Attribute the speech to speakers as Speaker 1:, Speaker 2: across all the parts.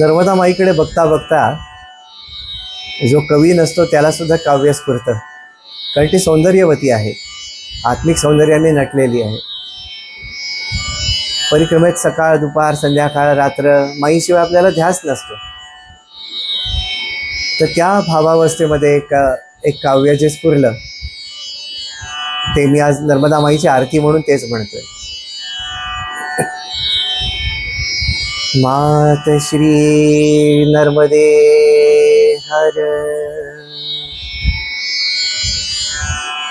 Speaker 1: नर्मदा माईकडे बघता बघता जो कवी नसतो त्याला सुद्धा काव्य स्फुरतं. कारण ती सौंदर्यवती आहे. आत्मिक सौंदर्याने नटलेली आहे. परिक्रमेत सकाळ दुपार संध्याकाळ रात्र माईशिवाय आपल्याला ध्यास नसतो. तर त्या भावावस्थेमध्ये एक एक काव्य जे स्फुरलं ते मी आज नर्मदा माईची आरती म्हणून तेच म्हणतोय. मात श्री नर्मदे हर।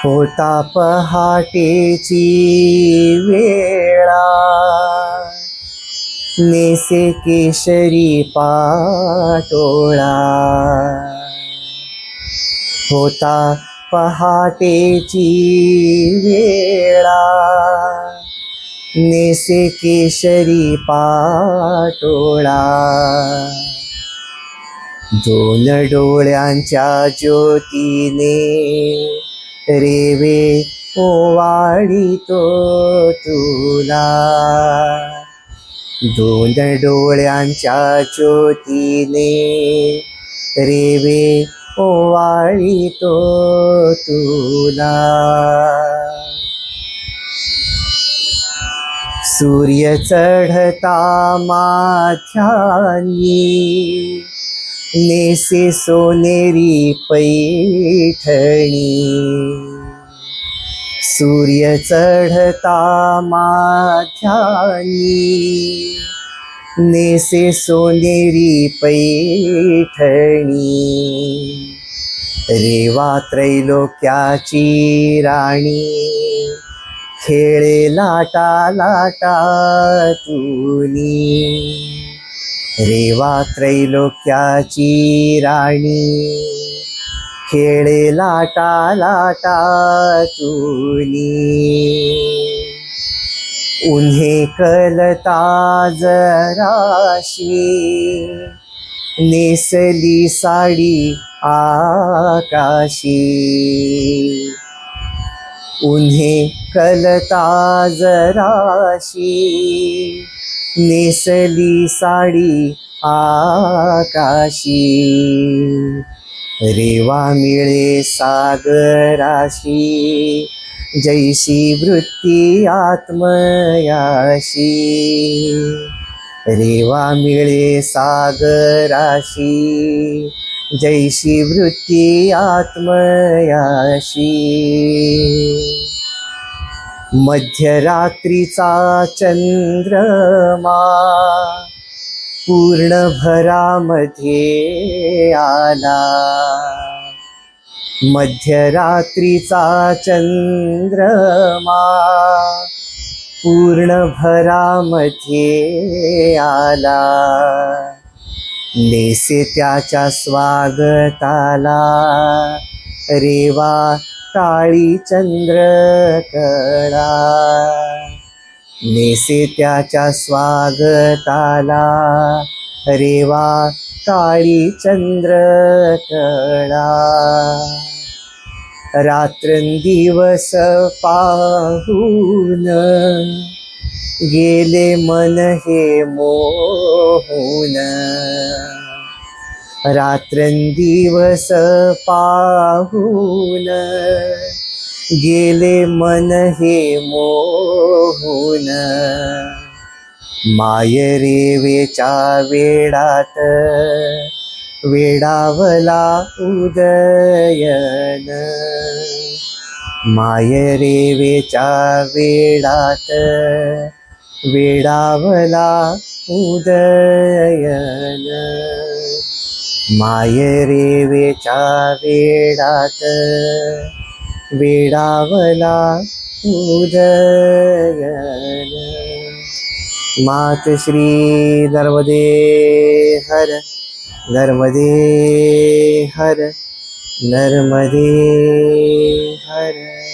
Speaker 1: होता पहाटेची वेळा नेसे केशरी पाटोळा। होता पहाटेची वेळा नेसे केशरी पाटोळा. दोन डोळ्यांच्या ज्योतीने रेवे ओवाळीतो तुला. दोन डोळ्यांच्या ज्योतीने रेवे ओवाळीतो तुला. सूर्य चढता माझ्यानी नेसे सोनेरी पैठणी. सूर्य चढता माझ्यानी नेसे सोनेरी पैठणी. रेवा त्रैलोक्याची राणी. खेळे लाटा लाटा तुनी. रेवा त्रैलोक्याची राणी. खेळे लाटा लाटा तुनी. उन्हे कलता जराशी नेसली साडी आकाशी. उन्हें कलता जराशी नेसली साडी आकाशी. रेवा मिळे सागराशी जैसी वृत्ती आत्मयाशी. रेवा मिळे सागराशी जैशी वृत्ती आत्मयाशी। मध्यरात्रीचा चंद्रमा पूर्ण भरामध्ये आला। मध्यरात्रीचा चंद्रमा पूर्ण भरामध्ये आला। नेसे त्याच्या स्वागताला. रेवा काळी चंद्रकळा नेसे त्याच्या स्वागताला. रेवा काळी चंद्रकळा रात्रंदिवस पाहून गेले मन हे मोहून. रात्रंदिवस पाहून. गेले मन हे मोहून. माय रेवेच्या वेडात वेडावला उदयन. माय रेवेच्या वेडात वेडावला उदयन. माय रेवेच्या वेडात वेडावला उदयन. मात श्री नर्मदे हर नर्मदे हर. नर्मदे हर।